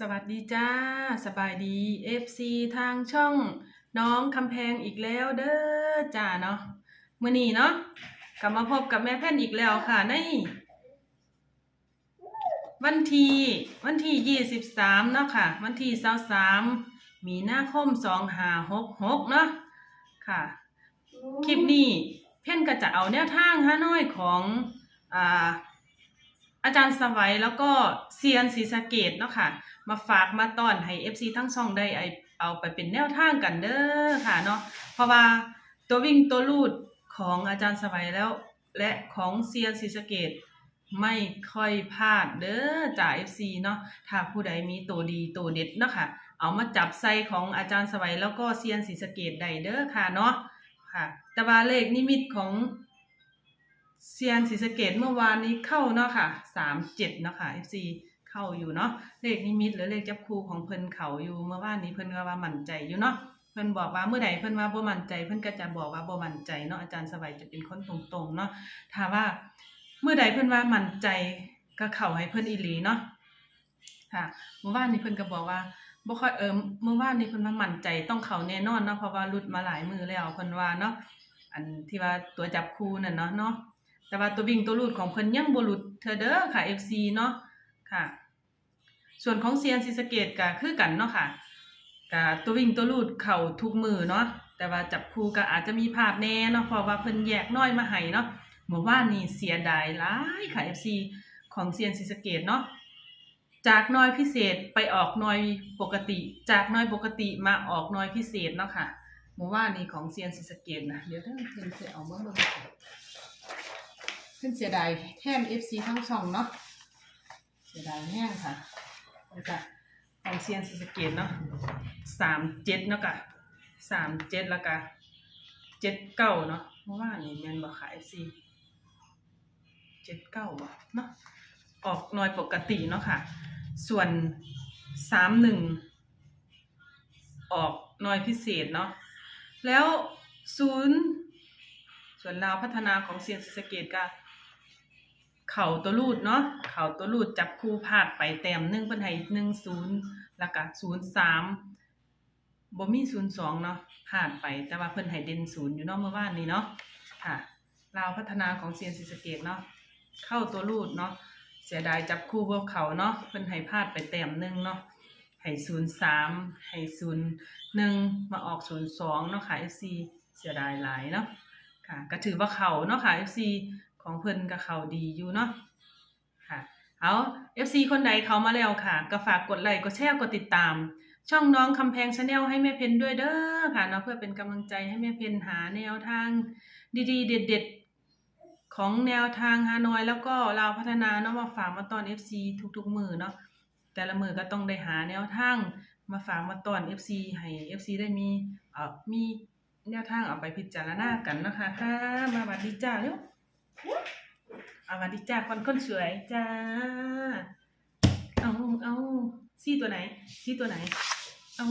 สวัสดีจ้า สบายดี FC ทางช่องน้องคำแพงอีกแล้วเด้อจ้าเนาะมื้อนี้เนาะกลับมาพบกับแม่แพ่นอีกแล้วค่ะในวันที่วันที่23เนาะค่ะ วันที่23มีนาคม2566เนาะค่ะ คลิปนี้เพ่นก็จะเอาแนวทางฮาน้อยของอ่า อาจารย์สวัยแล้วก็เซียนศรีสะเกดเนาะค่ะ มาฝากมาต้อนให้ FC ทั้งช่องได้ไอเอาไปเป็นแนวทางกันเด้อค่ะเนาะเพราะว่าตัววิ่งตัวลูดของอาจารย์สวัยแล้ว และของเซียนศรีสะเกดไม่ค่อยพลาดเด้อจาก FC เนาะถ้าผู้ใดมีตัวดีตัวเด็ดเนาะค่ะ เอามาจับใส่ของอาจารย์สวัยแล้วก็เซียนศรีสะเกดได้เด้อค่ะเนาะค่ะแต่ว่าเลขนิมิตของ เซียนศรีสะเกดเมื่อวานนี้เข้าเนาะค่ะสามเจ็ดเนาะค่ะ FC เข้าอยู่เนาะเลขนิมิตหรือเลขจับคู่ของเพิ่นเขาอยู่เมื่อวานนี้เพิ่นก็ว่ามั่นใจอยู่เนาะเพิ่นบอกว่าเมื่อใดเพิ่นว่าบ่มั่นใจ เพิ่นก็จะบอกว่าบ่มั่นใจเนาะอาจารย์สบายจะเป็นคนตรงๆเนาะถ้าว่าเมื่อใดเพิ่นว่ามั่นใจก็เข้าให้เพิ่นอีหลีเนาะค่ะเมื่อวานนี้เพิ่นก็บอกว่าบ่ค่อยเออเมื่อวานนี้เพิ่นว่ามั่นใจต้องเข้าแน่นอนเนาะเพราะว่าหลุดมาหลายมือแล้วเพิ่นว่าเนาะอันที่ว่าตัวจับคู่นั่นเนาะเนาะ แต่ว่าตัววิ่งตัวลูดของเพิ่นยังบ่หลุดเธอเด้อค่ะ FC เนาะค่ะ ส่วนของเซียนซีสเกตก็คือกันเนาะค่ะก็ตัววิ่งตัวลูดเข้าทุกมือเนาะแต่ว่าจับคู่ก็อาจจะมีพลาดแน่เนาะเพราะว่าเพิ่นแยกน้อยมาให้เนาะเมื่อวานนี้เสียดายหลายค่ะ FC ของเซียนซีสเกตเนาะจากน้อยพิเศษไปออกน้อยปกติ จากน้อยปกติมาออกน้อยพิเศษเนาะค่ะเมื่อวานนี้ของเซียนศรีสเกดนะเดี๋ยวถ้าเพิ่นจะเอามาเบิ่ง ก่อนเสียดายแท่น FC ทั้งช่องเนาะเสียดายแห้งค่ะแล้วก็ของเซียนศรีสเกดเนาะสามเจ็ดเนาะกะสามเจ็ดแล้วก็เจ็ดเก้าเนาะเมื่อวานนี้แมนบ่ขาย FC เจ็ดเก้าบ่เนาะออกน่อยปกติเนาะค่ะ ส่วนสามหนึ่งออกน่อยพิเศษเนาะแล้วศูนย์ส่วนลาวพัฒนาของเซียนศรีสเกดก็ เข่าตัวรูดเนาะเข่าตัวรูดจับคู่พลาดไปแต้มหนึ่งเพิ่นให้หนึ่งศูนย์แล้วก็ศูนย์สามบ่มีศูนย์สองเนาะพลาดไปแต่ว่าเพิ่นให้เด่นศูนย์อยู่เนาะเมื่อวานนี้เนาะค่ะลาวพัฒนาของเซียนศรีสเกดเนาะเข้าตัวรูดเนาะเสียดายจับคู่พวกเขาเนาะเพิ่นให้พลาดไปแต้มหนึ่งเนาะให้ศูนย์สามให้ศูนย์หนึ่งมาออกศูนย์สองเนาะค่ะ FC เสียดายหลายเนาะค่ะก็ถือว่าเขาเนาะค่ะ FC ของเพิ่นก็เขาดีอยู่เนาะค่ะเอา FC คนใดเขามาแล้วค่ะ ก็ฝากกดไลค์กดแชร์กดติดตาม ช่องน้องคำแพงชาแนลให้แม่เพนด้วยเด้อค่ะเนาะเพื่อเป็นกำลังใจให้แม่เพนหาแนวทางดีๆ เด็ด ๆ ของแนวทางฮานอย แล้วก็ลาวพัฒนาเนาะมาฝากมาตอน FC ทุกๆ มือเนาะแต่ละมือก็ต้องได้หาแนวทางมาฝากมาตอน FC ให้ FC ได้มีเอ่อมีแนวทางเอาไปพิจารณากันนะคะค่ะมาหวัดดีจ้าเร็ว อาหวัดดีจ้าคนคนสวยจ้า เอาเอาซี่ตัวไหน ซี่ตัวไหน เอา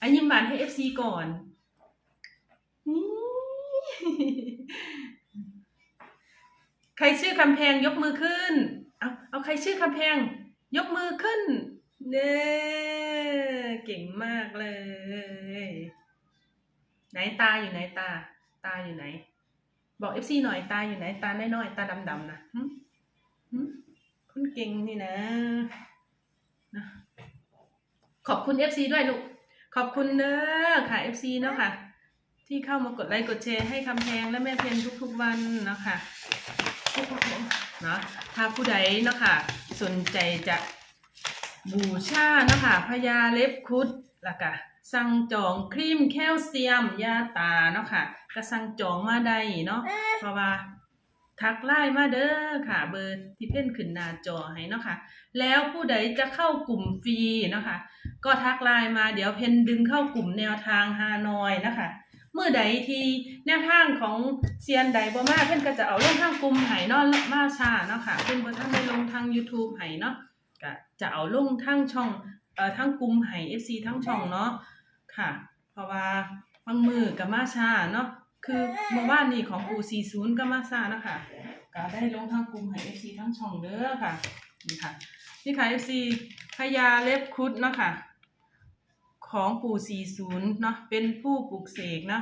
อันยิ้มหวานให้ FC ก่อนนี่ใครชื่อคำแพงยกมือขึ้น เอาเอาใครชื่อคำแพง ยกมือขึ้น เน่เก่งมากเลย ไหนตาอยู่ไหนตา ตาอยู่ไหน บอกเอฟซีหน่อยตาอยู่ไหนตาน้อยตาดำๆนะหึหึคุณเก่งนี่นะนะ ขอบคุณเอฟซีด้วยลูก ขอบคุณเนอะค่ะเอฟซีเนาะค่ะ ที่เข้ามากดไลค์กดแชร์ให้คำแพงและแม่เพนทุกๆวันเนาะค่ะเนาะถ้าผู้ใดเนาะค่ะ สนใจจะ บูชาเนาะค่ะพญาเล็บคุดแล้วก็สั่งจองครีมแคลเซียมยาตาเนาะค่ะก็สั่งจองมาได้เนาะเพราะว่าทักไลน์มาเด้อค่ะ เบอร์ที่เพ่นขึ้นหน้าจอให้เนาะค่ะ แล้วผู้ใดจะเข้ากลุ่มฟรีเนาะค่ะ ก็ทักไลน์มาเดี๋ยวเพนดึงเข้ากลุ่มแนวทางฮานอยนะคะเมื่อใดที่แนวทางของเซียนใดบ่มาเพิ่นก็จะเอาลงทางกลุ่มไห้เนาะมาช้าเนาะค่ะเพิ่นบ่ทันได้ลงทาง YouTube ไห้เนาะ ก็จะเอาลงทางช่องเอ่อทางกลุ่มไห้ FC ทั้งช่องเนาะค่ะ เพราะว่าบางมือก็มาช้าเนาะคือเมื่อวานนี้ของปู40ก็มาช้านะคะก็ได้ลงทางกลุ่มไห้ FC ทั้งช่องเด้อค่ะนี่ค่ะนี่ค่ะ FC พญาเล็บครุดเนาะค่ะของปู่40เนาะเป็นผู้ปลุกเสกนะ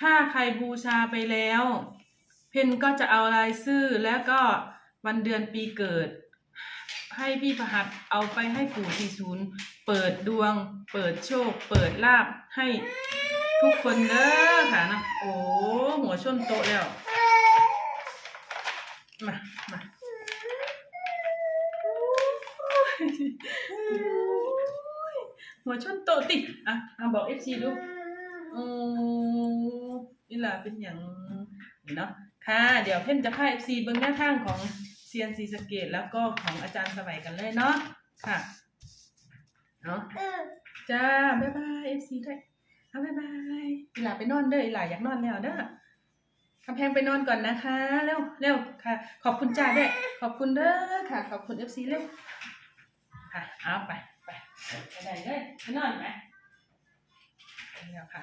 ถ้าใครบูชาไปแล้ว เพนก็จะเอารายชื่อแล้วก็วันเดือนปีเกิด ให้พี่ประหัดเอาไปให้ปู่40เปิดดวง เปิดโชค เปิดลาบให้ทุกคนเด้อค่ะนะโอ้หัวชนโตแล้วมามาหัวชนโตติอะอะบอกเอฟซีดูโอ้นี่ล่ะเป็นอย่างเนาะค่ะ เดี๋ยวเพ่นจะพาเอฟซีเบิ้งหน้าทางของ ซียนซีสะเกตแล้วก็ของอาจารย์สมัยกันเลยเนาะค่ะเนาะจ้าบ๊ายบายเอฟซีด้วยเอาบ๊ายบายอีหล่าไปนอนเด้ออีหล่าอยากนอนแล้วเด้อคำแพงไปนอนก่อนนะคะเร็วเร็วค่ะ ขอบคุณจ้าด้วยขอบคุณเด้อค่ะ ขอบคุณเอฟซีเร็วค่ะเอาไปไปไปไหนเลยไปนอนไหมเดี๋ยวค่ะ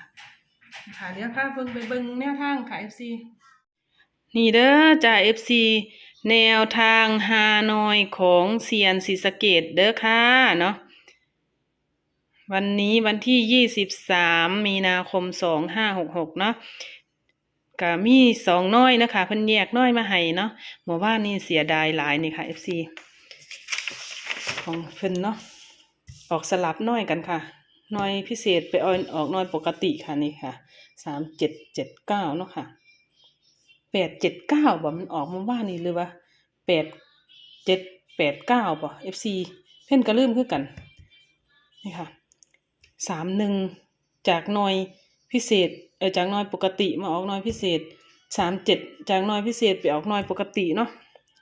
ค่ะเดี๋ยวค่ะเบิ่งไปเบิ่งแนวทางค่ะ FC นี่เด้อจ้า FC แนวทางฮานอยของเซียนศรีสเกดเด้อค่ะเนาะวันนี้วันที่23มีนาคม2566เนาะก็มีสองน้อยนะคะเพิ่นแยกน้อยมาให้เนาะหมู่บ้านนี่เสียดายหลายนี่ค่ะ FC ของเพิ่นเนาะออกสลับน้อยกันค่ะน้อยพิเศษไปออกออกน้อยปกติค่ะนี่ค่ะสามเจ็ดเจ็ดเก้าเนาะค่ะ แปดเจ็ดเก้าบ่มันออกมาว่านี่หรือว่าแปดเจ็ดแปดเก้าบ่ FC เพ่นก็ลืมคือกันนี่ค่ะสามหนึ่งจากน้อยพิเศษเออจากน้อยปกติมาออกน้อยพิเศษสามเจ็ดจากน้อยพิเศษไปออกน้อยปกติเนาะ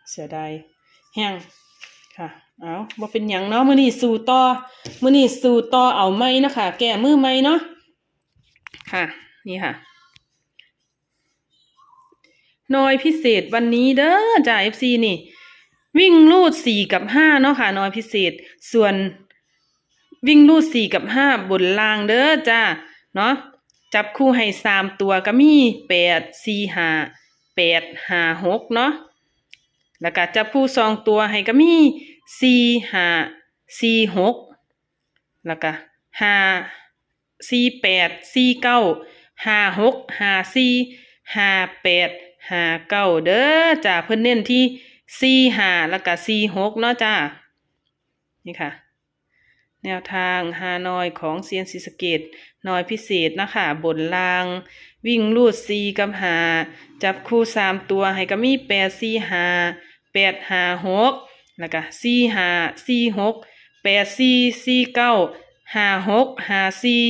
เสียดายแห้งค่ะ เอาบ่เป็นหยังเนาะมื้อนี้สู่ต่อมื้อนี้สู่ต่อเอาไหมนะคะแก้มือไหมเนาะค่ะ นี่ค่ะ น้อยพิเศษวันนี้เด้อจ้า FC นี่ วิ่งลูดสี่กับห้าเนาะค่ะน้อยพิเศษ ส่วนวิ่งลูดสี่กับห้าบนล่างเด้อจ้าเนาะจับคู่ให้สามตัวก็มีแปดสี่ห้าแปดห้าหกเนาะแล้วก็จับคู่สองตัวให้ก็มีสี่ห้าสี่หกแล้วก็ห้าสี่แปดสี่เก้าห้าหกห้าสี่ห้าแปด หาเก้าเด้อจ้าเพิ่นเน้นที่สี่หาแล้วก็สี่หกเนาะจ้านี่ค่ะ แนวทางฮานอยของเซียนศรีสเกตนอยพิเศษนะคะบนราง วิ่งลูดสี่กับหา จับคู่สามตัวให้ก็มีแปดสี่หาแปดหาหกแล้วก็สี่หาสี่หกแปดสี่สี่เก้าหาหกหาสี่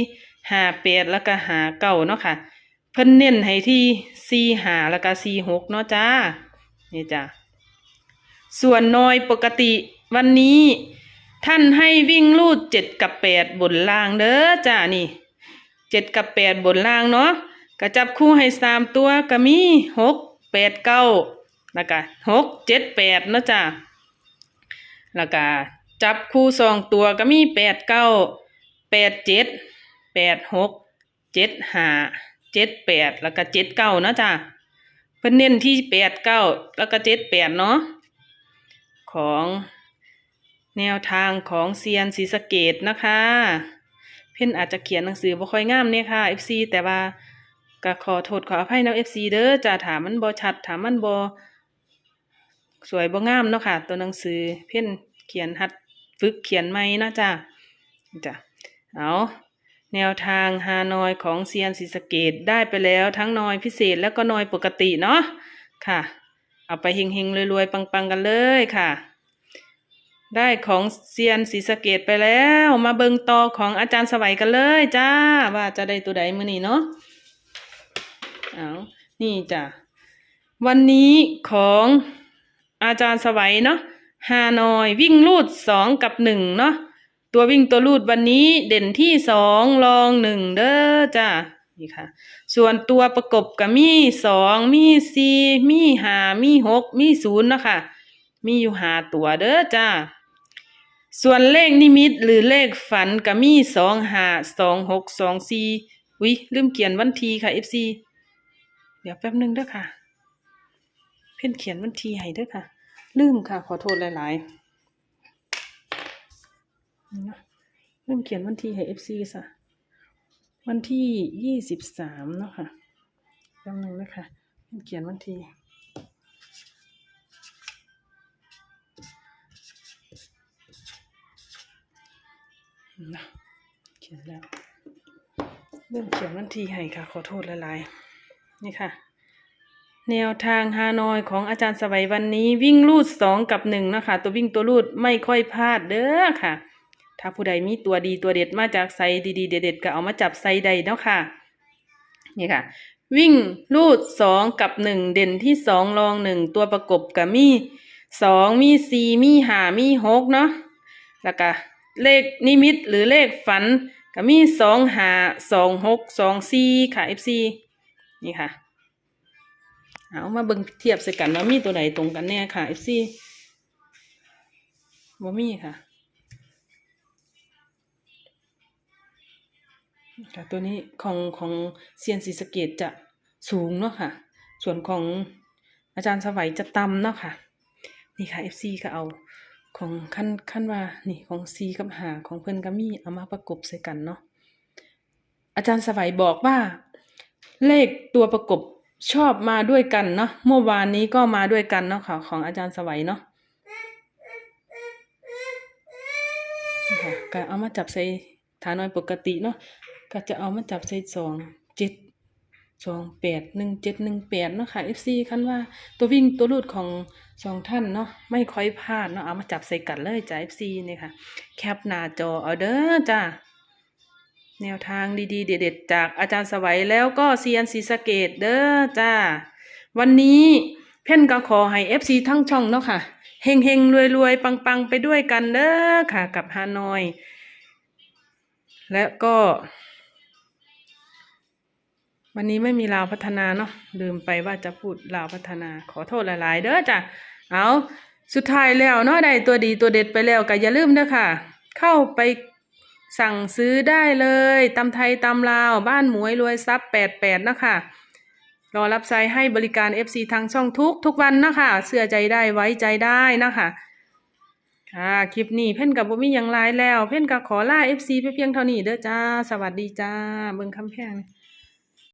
หาแปดแล้วก็หาเก้าเนาะค่ะ เพิ่นเน้นให้ที่สี่ห้าแล้วก็สี่หกเนาะจ้า นี่จ้าส่วนน้อยปกติวันนี้ ท่านให้วิ่งลูดเจ็ดกับแปดบนล่างเด้อจ้านี่เจ็ดกับแปดบนล่างเนาะก็จับคู่ให้สามตัวก็มีหกแปดเก้าแล้วก็หกเจ็ดแปดเนาะจ้ะแล้วก็จับคู่สองตัวก็มีแปดเก้าแปดเจ็ดแปดหกเจ็ดห้า เจ็ดแปดแล้วก็เจ็ดเก้านะจ้ะเพิ่นเน้นที่แปดเก้าแล้วก็เจ็ดแปดเนาะของแนวทางของเซียนศรีสะเกดนะคะ เพิ่นอาจจะเขียนหนังสือบ่ค่อยงามเนี่ยค่ะ FC แต่ว่าก็ขอโทษขออภัยน้อง FC เด้อจ้าถามมันบ่ชัดถามมันบ่สวยบ่งามเนาะค่ะ ตัวหนังสือเพ่นเขียนหัดฝึกเขียนใหมนะจ้าจ้ะเอา แนวทางฮานอยของเซียนศรีสะเกดได้ไปแล้วทั้งนอยพิเศษแล้วก็นอยปกติเนาะค่ะ เอาไปเฮงๆรวยๆ ปังๆกันเลยค่ะ ได้ของเซียนศรีสะเกดไปแล้วมาเบิงต่อของอาจารย์สวัยกันเลยจ้าว่าจะได้ตัวใดมื้อนี้เนาะเอานี่จ้ะวันนี้ของอาจารย์สวัยเนาะฮานอยวิ่งลูดสองกับหนึ่งเนาะ ตัววิ่งตัวลูดวันนี้เด่นที่สองรองหนึ่งเด้อจ้ะนี่ค่ะ ส่วนตัวประกบกับมีสองมีสี่มีห้ามีหกมีศูนย์นะคะมีอยู่ห้าตัวเด้อจ้าส่วนเลขนิมิตหรือเลขฝันก็มีสองห้าสองหกสองสี่วิลืมเขียนวันทีค่ะ FC เดี๋ยวแป๊บหนึงเด้อค่ะ เพ่นเขียนวันทีให้เด้อค่ะ ลืมค่ะ ขอโทษหลายนี่ เริ่มเขียนวันที่ให้ FC ซะวันที่ยี่สิบสามเนาะค่ะแป๊บนึงนะคะเริ่มเขียนวันที่นะเขียนแล้ว เริ่มเขียนวันที่ให้ค่ะ ขอโทษละลายนี่ค่ะ แนวทางฮานอยของอาจารย์สวัยวันนี้วิ่งลูดสองกับหนึ่งนะคะ ตัววิ่งตัวลูดไม่ค่อยพลาดเด้อค่ะ ถ้าผู้ใดมีตัวดีตัวเด็ดมาจากไซดีๆเด็ดๆก็เอามาจับไซใดเนาะค่ะ นี่ค่ะ วิ่งลูดสองกับหนึ่งเด่นที่สองรองหนึ่งตัวประกบกับมีสองมีสี่มีห้ามีหกเนาะแล้วก็เลขนิมิตหรือเลขฝันก็มีสองห้าสองหกสองสี่ค่ะ FC นี่ค่ะ เอามาเบิ่งเทียบใส่กันว่ามีตัวใดตรงกันแน่ค่ะ FC บ่มีค่ะ ค่ะตัวนี้ของของเซียนศรีสะเกดจะสูงเนาะค่ะ ส่วนของอาจารย์สวัยจะต่ำเนาะค่ะ นี่ค่ะ FC ก็เอาของขั้นขั้นว่านี่ของซีกับหาของเพิ่นก็มีเอามาประกบใส่กันเนาะอาจารย์สวัยบอกว่า เลขตัวประกบชอบมาด้วยกันเนาะเมื่อวานนี้ก็มาด้วยกันเนาะค่ะ ของอาจารย์สวัยเนาะนี่ค่ะก็เอามาจับใส่ฐานน้อยปกติเนาะ ก็จะเอามาจับใส่สองเจ็ดสองแปดหนึ่งเจ็ดหนึ่งแปดเนาะค่ะ FC คันว่าตัววิ่งตัวรูดของสองท่านเนาะไม่ค่อยพลาดเนาะเอามาจับใส่กันเลยจ้า FC นี่ค่ะ แคปหน้าจอเอาเด้อจ้าแนวทางดีๆ เด็ดๆ จากอาจารย์สวัยแล้วก็เซียนศรีสะเกดเด้อจ้า วันนี้เพ่นก็ขอให้ FC ทั้งช่องเนาะค่ะเฮงเฮงรวยรวยๆปังไปด้วยกันเด้อค่ะ กับฮานอย และก็ วันนี้ไม่มีลาวพัฒนาเนาะลืมไปว่าจะพูดลาวพัฒนา ขอโทษหลาย ๆ เด้อจ้ะเอาสุดท้ายแล้วเนาะได้ตัวดีตัวเด็ดไปแล้วก็อย่าลืมเด้อค่ะ เข้าไปสั่งซื้อได้เลยตำไทยตำลาว บ้านหมวยรวยทรัพย์แปดแปดนะคะรอรับใช้ให้บริการ FC ทางช่องทุกทุกวันนะคะเชื่อใจได้ไว้ใจได้นะคะค่ะคลิปนี้เพ่นกับบ่มีอย่างไรแล้ว เพ่นกับขอลา FC ไปเพียงเท่านี้เด้อจ้า สวัสดีจ้า เบิ่งคำแพง